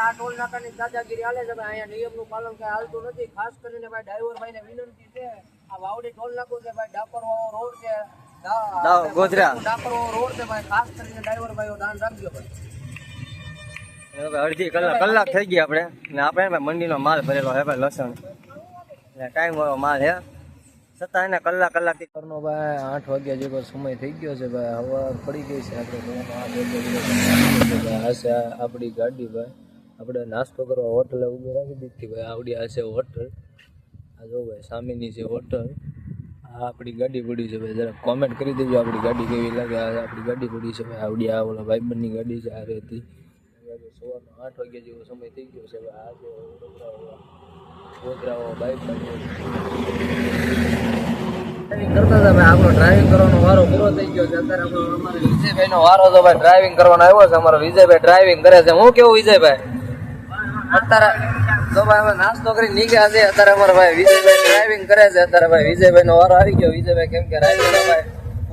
આ ટોલ નાકાની દાદાગીરી હાલે છે ભાઈ અહીંયા નિયમનું પાલન કઈ હાલતું નથી ખાસ કરીને ભાઈ ડ્રાઈવર ભાઈને વિનંતી છે આ વાવડી ટોલ નાકો છે ભાઈ ડાપર વાળો રોડ છે ગોધરા. ડાકોર રોડ છે ભાઈ ખાસ કરીને ડ્રાઈવર ભાઈઓ ધ્યાન રાખજો ભાઈ હવે અડધી કલાક કલાક થઈ ગઈ આપણે ને આપણે ભાઈ મંડીનો માલ ભરેલો હે ભાઈ લસણ ટાઈમ વાળો માલ હે છતાં એને કલાક કલાકથી સવારનો ભાઈ આઠ વાગ્યા જેવો સમય થઈ ગયો છે ભાઈ હવા પડી ગઈ છે આપણે ઘરમાં આઠ વાગ્યા જેવો સમય થઈ ગયો છે ભાઈ. આ છે આપણી ગાડી ભાઈ આપણે નાસ્તો કરવા હોટલે ઊભી રાખી દીધી ભાઈ. આવડી આ છે હોટલ. આ જો ભાઈ, સામેની છે હોટલ. આ આપણી ગાડી પડી છે ભાઈ. જરા કોમેન્ટ કરી દેજો આપણી ગાડી કેવી લાગે. આપણી ગાડી પડી છે ભાઈ. આવડી આ ઓલા ભાઈબંધની ગાડી છે, આ રહેતી. સવારનો આઠ વાગ્યા જેવો સમય થઈ ગયો છે આ વડોદરા ગોધરાઓ બાઈક ડ્રાઇવિંગ કરતા હતા ભાઈ. આપણો ડ્રાઇવિંગ કરવાનો વારો પૂરો થઈ ગયો છે. અત્યારે આપણો અમારે વિજયભાઈ નો વારો તો ભાઈ ડ્રાઇવિંગ કરવાનો આવ્યો છે. અમારો વિજયભાઈ ડ્રાઇવિંગ કરે છે. હું કેવું વિજયભાઈ? અત્યારે તો ભાઈ અમે નાસ્તો કરી નીકળ્યા છે. અત્યારે અમારા ભાઈ વિજયભાઈ ડ્રાઇવિંગ કરે છે. અત્યારે ભાઈ વિજયભાઈ નો વારો આવી ગયો. વિજયભાઈ કેમ કે ભાઈ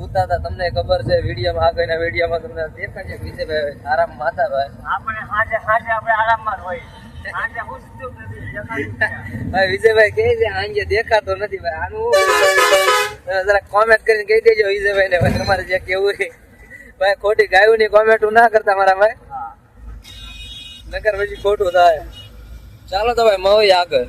ઉતારતા તમને ખબર છે વિડીયોમાં આગળના વિડીયોમાં તમને દેખાય છે વિજયભાઈ આરામ માતા ભાઈ. આપણે આરામમાં હોય ભાઈ વિજયભાઈ કહે છે આંગે દેખાતો નથી ભાઈ. આનું જરા કોમેન્ટ કરીને કહી દેજો વિજયભાઈ ને તમારે જે કેવું ભાઈ ખોટી ગાયું ની કોમેન્ટ ના કરતા મારા ભાઈ. નકર પછી ખોટું થાય. ચાલો તો ભાઈ મવી આગળ.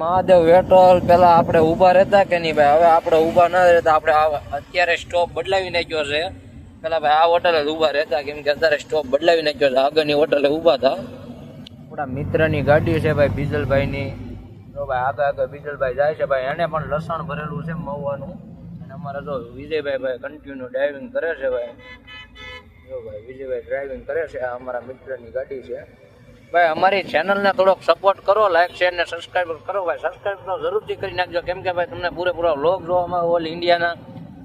મહાદેવ વેટોલ પેલા આપણે ઊભા રહેતા કે નહીં ભાઈ? હવે આપણે ઊભા ના રહેતા, આપણે અત્યારે સ્ટોપ બદલાવી નાખ્યો છે. પેલા ભાઈ, આ હોટલે જ ઊભા રહેતા, કેમ કે અત્યારે સ્ટોપ બદલાવી નાખ્યો છે. આગળની હોટલે ઊભા હતા આપણા મિત્રની ગાડી છે ભાઈ, બીજલભાઈની. જો ભાઈ, આગળ આગળ બીજલભાઈ જાય છે ભાઈ, એને પણ લસણ ભરેલું છે મવવાનું અને અમારા જો વિજયભાઈ ભાઈ કન્ટિન્યુ ડ્રાઇવિંગ કરે છે ભાઈ. જો ભાઈ, વિજયભાઈ ડ્રાઇવિંગ કરે છે અમારા મિત્રની ગાડી છે. ભાઈ, અમારી ચેનલને થોડોક સપોર્ટ કરો લાઈક શેર ને સબસ્ક્રાઈબ કરો ભાઈ. સબસ્ક્રાઈબ તો જરૂરથી કરી નાખજો. કેમ કે ભાઈ, તમને પૂરેપૂરા વ્લોગ જોવામાં ઓલ ઇન્ડિયાના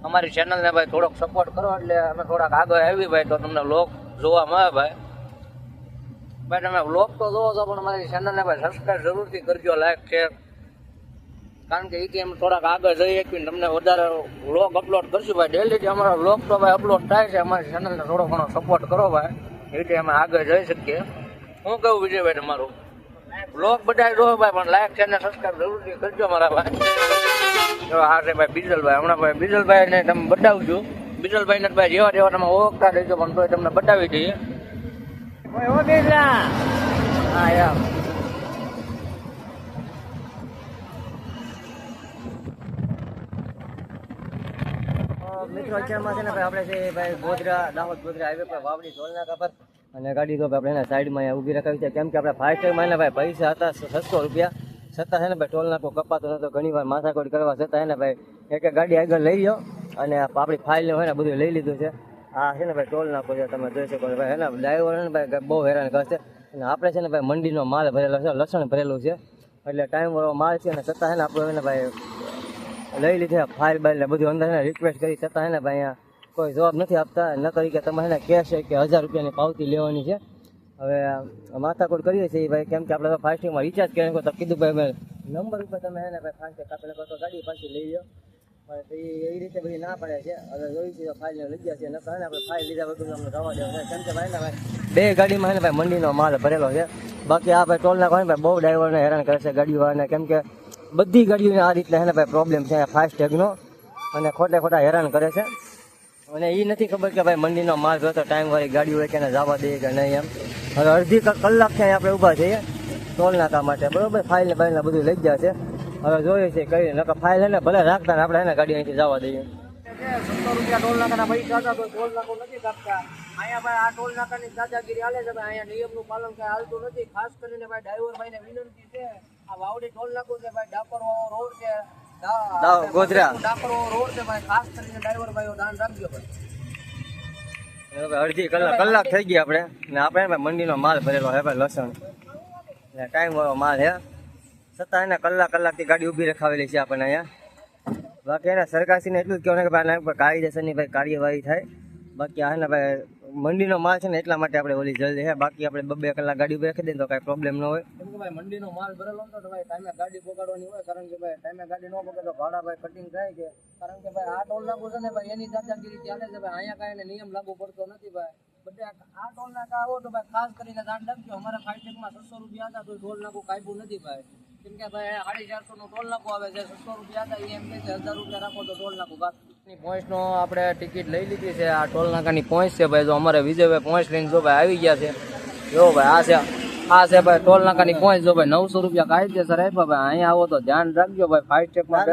અમારી ચેનલને ભાઈ થોડોક સપોર્ટ કરો, એટલે અમે થોડાક આગળ આવી ભાઈ, તો તમને વ્લોગ જોવા મળે ભાઈ. ભાઈ, તમે વ્લોગ તો જોવો છો, પણ અમારી ચેનલને ભાઈ સબસ્ક્રાઈબ જરૂરથી કરજો લાઈક શેર કારણ કે એ એમ થોડાક આગળ જઈ શકીને તમને વધારે વ્લોગ અપલોડ કરશું ભાઈ. ડેલી અમારા વ્લોગ તો ભાઈ અપલોડ થાય છે. અમારી ચેનલને થોડો ઘણો સપોર્ટ કરો ભાઈ. એ રીતે અમે આગળ જઈ શકીએ. હું કહું વિજયભાઈ તમારું? બ્લોગ બધા જો ભાઈ પણ લાઈક છે સબસ્ક્રાઈબ જરૂરથી કરજો મારા ભાઈ. જો આ છે ભાઈ બીજલભાઈ. હમણાં ભાઈ બીજલભાઈને તમે બતાવજો બીજલભાઈને ભાઈ જેવા જેવા તમે ઓળખતા રહેજો પણ તોય તમને બતાવી દઈએ. હા યાર મિત્રો, અત્યારમાં છે ને ભાઈ આપણે છે ભાઈ ગોધરા, દાહોદ ગોધરા હાઈવે પર વાવડી ઢોલના પર અને ગાડી તો આપણે એના સાઈડમાં ઊભી રખાવી છે. કેમ કે આપણે ફાસ્ટ ટાઈમ એને ભાઈ પૈસા હતા છસો રૂપિયા. છતાં છે ને ભાઈ ટોલ નાકો કપાતો નતો, ઘણી વાર માથાકોટ કરવા છતાં એને ભાઈ એક ગાડી આગળ લઈ લો અને આપણી ફાઇલ હોય ને બધું લઈ લીધું છે. આ છે ને ભાઈ ટોલ નાકો છે, તમે જોઈ શકો ભાઈ. એના ડ્રાઈવર ને ભાઈ બહુ હેરાન કરશે અને આપણે છે ને ભાઈ મંડીનો માલ ભરેલો છે, લસણ ભરેલું છે. એટલે ટાઈમ વાળો માલ છે અને છતાં છે ને આપણે એને ભાઈ લઈ લીધી ફાઇલ બાઇલ બધું અંદર રિક્વેસ્ટ કરી, છતાં એને ભાઈ કોઈ જવાબ નથી આપતા. ન કરી કે તમારે એને કહેશે કે હજાર રૂપિયાની પાવતી લેવાની છે. હવે માથાકૂટ કરીએ છીએ ભાઈ, કેમ કે આપણે ફાસ્ટિંગમાં રિચાર્જ કરીને તો કીધું ભાઈ મેં નંબર ઉપર તમે એને ભાઈ ફાસ્ટ કાપેલા કરો તો ગાડી પાછી લઈ લો પણ એ રીતે બધી ના પડે છે. હવે જોઈ છે ફાઇલ લઈ ગયા છે. ન કરે આપણે ફાઇલ લીધા વગર અમને રવા દેવા કેમ કે ભાઈ ને ભાઈ, બે ગાડીમાં એને ભાઈ મંડીનો માલ ભરેલો છે. બાકી આ ભાઈ ટોલના કોઈ ભાઈ બહુ ડ્રાઈવરને હેરાન કરે છે ગાડીવાળાને. કેમ કે બધી ગાડીઓને આ રીતના એને ભાઈ પ્રોબ્લેમ છે. ફાસ્ટેગનો અને ખોટે ખોટા હેરાન કરે છે. અને એ નથી ખબર કે ભાઈ મંડીનો માલ ભરતો ટાઈમ વાળી ગાડી હોય કે જવા દે કે નહીં એમ. હવે અડધી કલાક છે આપણે ઊભા છીએ. ટોલ નાકા માટે. બરોબર? ફાઇલ ને બાઇલ બધું લઈ ગયા છે. હવે જોઈએ છે કઈ નકર ફાઇલ એને ભલે રાખતા ને આપણે એને ગાડી અહીંથી જવા દઈએ. સત્તર રૂપિયા હતા આ ટોલ અહીંયા નિયમનું પાલન કઈ હાલતું નથી. ખાસ કરીને ભાઈ ડ્રાઈવર વિનંતી છે. આ વાવડી ટોલ નાકું છે ભાઈ ડાકોર રોડ છે. ગોધરા. ડાકોર રોડ છે ભાઈ ખાસ કરીને ડ્રાઈવર ભાઈઓ ધ્યાન રાખજો ભાઈ. અડધી કલાક કલાક થઈ ગઈ આપણે. ને આપણે મંડીનો માલ ભરેલો હે ભાઈ લસણ. ને ટાઈમ વાળો માલ હે છતાં એને કલાક કલાકથી ગાડી ઊભી રખાવેલી છે આપણને અહીંયા. બાકી એને સરકારશ્રીને એટલું જ કહેવાનું કે ભાઈ કાયદેસરની ભાઈ કાર્યવાહી થાય. બાકી આ ભાઈ મંડીનો માલ છે ને એટલા માટે આપણે ઓલી જલ્દી છે બાકી આપણે બે કલાક ગાડી ઉપર રાખી દઈએ તો કાંઈ પ્રોબ્લેમ ન હોય. ભાઈ મંડીનો માલ ભરેલો તો ભાઈ ટાઈમે ગાડી પકડવાની હોય, કારણ કે ભાઈ ટાઈમે ગાડી ન પકડે તો ભાડા ભાઈ કટિંગ થાય કે કારણ કે ભાઈ આ ટોલ લાગુ છે ને ભાઈ એની દાદાગીરી ચાલે છે ભાઈ. અહીંયા કાંઈ નિયમ લાગુ પડતો નથી ભાઈ. બધા આ ટોલ નાકા આવો તો ભાઈ ખાસ કરીને ધ્યાન રાખજો અમારા ફાઈટેકમાં છસો રૂપિયા હતા તો ટોલ નાકું કાપ્યું નથી ભાઈ. કેમ કે ભાઈ સાડી ચારસો નું ટોલ નાખો આવે છે છસો રૂપિયા હતા એમ કે હજાર રૂપિયા રાખો તો ટોલ નાખો બાકી પોઈન્ટનો આપણે ટિકિટ લઈ લીધી છે આ ટોલ નાકાની પોઈન્ટ છે ભાઈ જો અમારે વિજયભાઈ પોઈન્ટ લઈને જો ભાઈ આવી ગયા છે. જો ભાઈ આ છે આ છે ભાઈ ટોલ નાકાની પોઈન્ટ જો ભાઈ નવસો રૂપિયા કાયદેસર આપ્યા ભાઈ અહીંયા આવો તો ધ્યાન રાખજો ભાઈ ફાઈવ ચેકમાં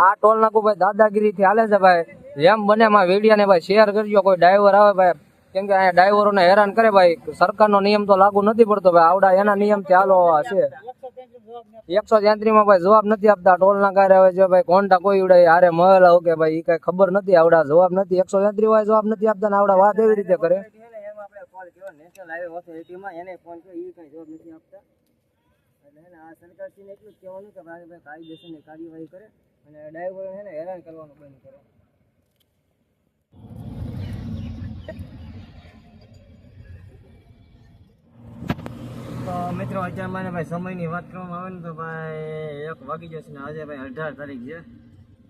આ ટોલ નાકું ભાઈ દાદાગીરી થી હાલે છે ભાઈ જેમ બને એમાં વીડિયો ને ભાઈ શેર કરજો કોઈ ડ્રાઈવર આવે ભાઈ કેમ કે અહીંયા ડ્રાઈવરોને હેરાન કરે ભાઈ સરકારનો નિયમ તો લાગુ નથી પડતો ભાઈ આવડા એના નિયમ ચાલો છે. એકસો તેત્રીસમાં ભાઈ જવાબ નથી આપતા. ટોલ ના કાર્ય હવે છે ભાઈ કોન્ટા કોઈ ઉડાય હારે મહેલ આવું કે ભાઈ એ કઈ ખબર નથી આવડા, જવાબ નથી. એકસો તેત્રીસ વાય જવાબ નથી આપતા ને આવડા વાત એવી રીતે કરે? હેરાન કરવાનું બંધ કર્યો મિત્રો, અત્યારે મને ભાઈ સમયની વાત કરવામાં આવે ને તો ભાઈ એક વાગી જશે ને, આજે ભાઈ અઢાર તારીખ છે.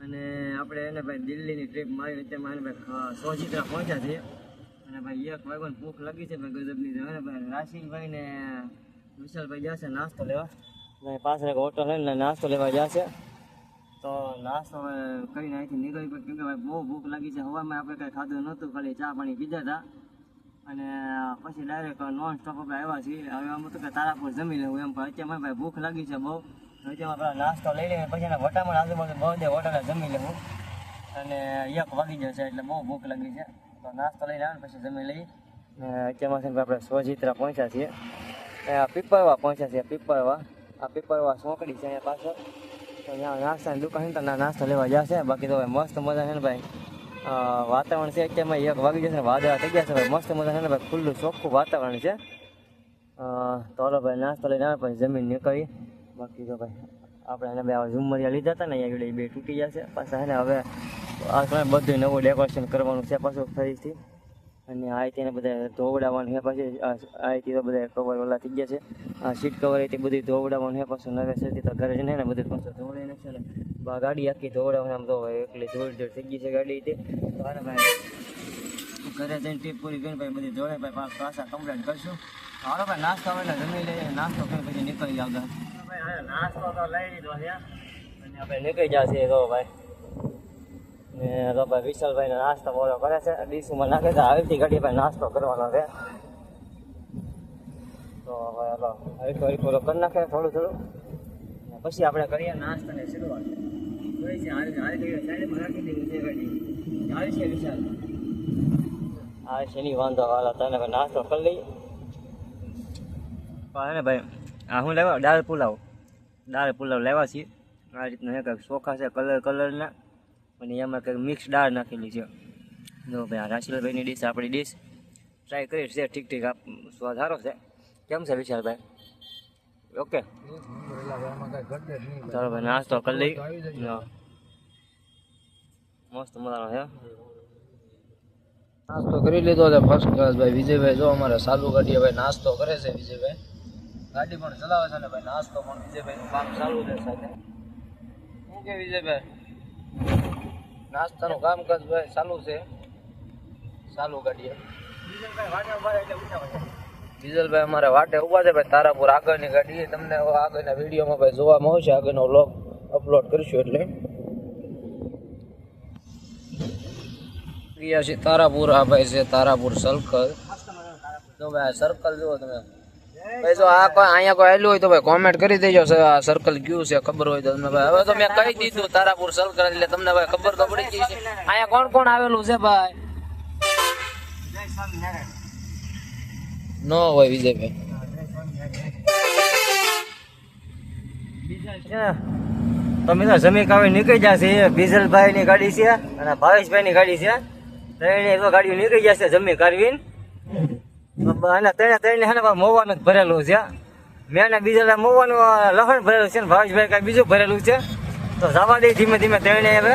અને આપણે એને ભાઈ દિલ્હીની ટ્રીપ મારી અત્યારે મારે ભાઈ સોજીત્રા પહોંચ્યા છે. અને ભાઈ એક વાગ્યાની ભૂખ લાગી છે, ભાઈ ગજબની હવે ભાઈ રાશિનભાઈ ને વિશાલભાઈ જશે નાસ્તો લેવા. ભાઈ પાછળ એક હોટલ છે ને નાસ્તો લેવા જશે તો નાસ્તો કરીને અહીંથી નીકળી પડે કેમ કે ભાઈ બહુ ભૂખ લાગી છે. હવામાં આપણે કાંઈ ખાધું નહોતું, ખાલી ચા પાણી પીધા હતા. અને પછી ડાયરેક્ટ નોન સ્ટોપ આપણે આવ્યા છીએ. હવે આમ તો કે તારાપુર જમી લેવું એમ, પણ અત્યારે ભાઈ ભૂખ લાગી છે બહુ. અત્યારે આપણે નાસ્તો લઈ લઈએ, પછી એના વટામણ આજુબાજુ બહુ દે હોટલે જમી લેવું. અને એક વાગી જશે એટલે બહુ ભૂખ લાગી છે. તો નાસ્તો લઈને આવે પછી જમી લઈએ. ને અત્યારમાં છે આપણે સ્વજિત્રા પહોંચ્યા છીએ. આ પીપળવા પહોંચ્યા છીએ પીપરવા આ પીપળવા સોંકડી છે અહીંયા પાછળ. તો અહીંયા નાસ્તાની દુકાન તો નાસ્તો લેવા જશે બાકી તો મસ્ત મજા છે ને ભાઈ. વાતાવરણ છે, અત્યારમાં એક વાગી જશે વાદળા થઈ ગયા છે ભાઈ મસ્ત મજા છે ને ભાઈ, ખુલ્લું, ચોખ્ખું વાતાવરણ છે. તો હાલો ભાઈ, નાસ્તો લઈને આવે પછી જમીન નીકળી. બાકી તો ભાઈ, આપણે એને બે ઝુમરિયા લીધા હતા ને, અહીંયા બે તૂટી ગયા પાછા છે ને હવે આ બધું નવું ડેકોરેશન કરવાનું છે, પાછું ફરીથી. અને આ તેને બધા ધોવડાવવાનું છે. પછી આઈથી તો બધા કવર ઓલા થઈ ગયા છે. આ સીટ કવર હતી બધી ધોવડાવવાનું છે. પાછું નવેસરથી તો ઘરે જઈને ને બધું પાછું ધોવડાવી નાખશે ને બા ગાડી આખી ધોવડાવવાની આમ તો એકલી ધોળ ધોળ થઈ ગઈ છે ગાડી તે. તો હાલે ભાઈ, ઘરે જઈને ટ્રીપ પૂરી કરીને ભાઈ બધી જોડે ભાઈ પા- પાછા કમ્પ્લેટ કરશું. હાલો ભાઈ, નાસ્તો આવે જમી લઈએ. નાસ્તો કરીને પછી નીકળી આવતા ભાઈ નાસ્તો તો લઈ લીધો છે. અને આપણે નીકળી જશે તો ભાઈ. ને તો ભાઈ વિશાલભાઈ નાસ્તો બોલો કરે છે. ડીશુમાં નાખે છે આવતી ઘડી ભાઈ નાસ્તો કરવાનો છે. તો હવે હાલો હરખો તો કરી નાખે થોડું થોડું. પછી આપણે કરીએ નાસ્તાની શરૂઆત. જોઈ છે હારી હારી કરી સાઈડમાં રાખી દીધી છે ગાડી આવી છે વિશાલ. આ શેની વાંધો હાલો, તને નાસ્તો કરી લઈએ. ને ભાઈ, આ હું લેવા? દાળ પુલાવ. દાળ પુલાવ લેવા છીએ. આ રીતના એક ચોખા છે, કલર કલરના. અને એમાં કંઈક મિક્સ દાળ નાખેલી છે. જો ભાઈ આ રાશિલભાઈની ડીશ આપણી ડીશ ટ્રાય કરી છે ઠીક ઠીક આપ સ્વાદ સારો છે. કેમ છે વિશાલભાઈ? ઓકે ચાલો ભાઈ, નાસ્તો કરી લઈ મસ્ત મજાનો છે નાસ્તો કરી લીધો છે ફર્સ્ટ ક્લાસ ભાઈ. વિજયભાઈ જો અમારે સાલુ ગાડીએ ભાઈ નાસ્તો કરે છે, વિજયભાઈ. ગાડી પણ ચલાવે છે ને ભાઈ, નાસ્તો પણ વિજયભાઈ કામ ચાલુ છે સાથે. શું કે વિજયભાઈ? નાસ્તાનું કામકાજ ભાઈ ચાલુ છે. ચાલુ ગાડીએ. ડીઝલભાઈ અમારે વાટે ઊભા છે ભાઈ તારાપુર આગળની ગાડી. તમને આગળના વિડીયોમાં ભાઈ જોવામાં આવશે આગળનો વ્લોગ અપલોડ કરીશું એટલે. ગયા છે તારાપુર, આ ભાઈ છે તારાપુર સર્કલ તો ભાઈ સર્કલ જુઓ તમે. ભાઈ, જો આ કોઈ અહીંયા કોઈ આવેલું હોય તો ભાઈ કોમેન્ટ કરી દેજો. સર્કલ ગયું છે, ખબર હોય તો તમને ભાઈ. હવે તો મેં કહી દીધું તારાપુર સર્કલ એટલે તમને ભાઈ ખબર તો પડી ગઈ છે. અહીંયા કોણ કોણ આવેલું છે ભાઈ? નો હોય વિજયભાઈ. તો જમી કાવી નીકળી જશે બીજલભાઈ ની ગાડી છે અને ભાવેશભાઈ ની ગાડી છે. ત્રણે તો ગાડીઓ નીકળી જશે જમી કાઢવીને. અને ત્રણે ત્રણે છે ને મોવાનું જ ભરેલું છે મેં બીજા મોવાનું લખણ ભરેલું છે ને ભાવેશભાઈ કાંઈ બીજું ભરેલું છે. તો જવા દે ધીમે ધીમે ત્રણે હવે.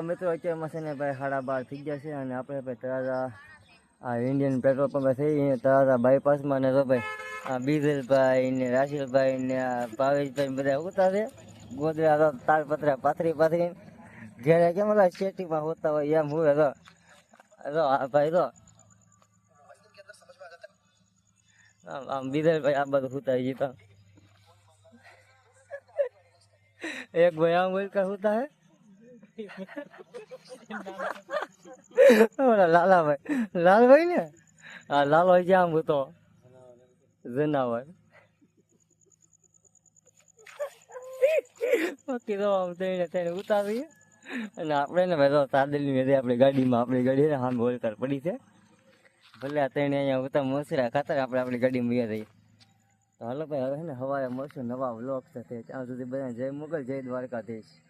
તો મિત્રો અત્યારમાં છે ને ભાઈ સાડા બાર થઈ ગયા છે અને આપણે ભાઈ તળાજા, આ ઇન્ડિયન પેટ્રોલ પંપ થઈ તળાજા બાયપાસમાં ને તો ભાઈ આ બીજલભાઈ ને રાશિલભાઈ ને આ ભાવેશભાઈ ને બધા ઉતા છે. ગોદરા તો તાલપત્રા પાથરી પાથરી ઘેરે કેમ ઓલા શેટીમાં હોતા હોય એમ હોય તો તો આ ભાઈ તો. આમ આમ બીજલભાઈ આ બધું હોતા છે તો. એક ભાઈ આમ બોલ કર હોતા હે. ઓલા લાલાભાઈ લાલભાઈ ને અને આપણે ને ભાઈ તાદલની મેળે આપણી ગાડીમાં આપણી ગાડી ને સામે હોલકાર પડી છે ભલે આ અહીંયા ઉતા મોસરા ખાતર આપણે આપણી ગાડીમાં ગયા રહીએ તો હાલો હવે ને મળશું નવા વ્લોગ સાથે ત્યાં સુધી બધા જય મોગલ જય દ્વારકાધીશ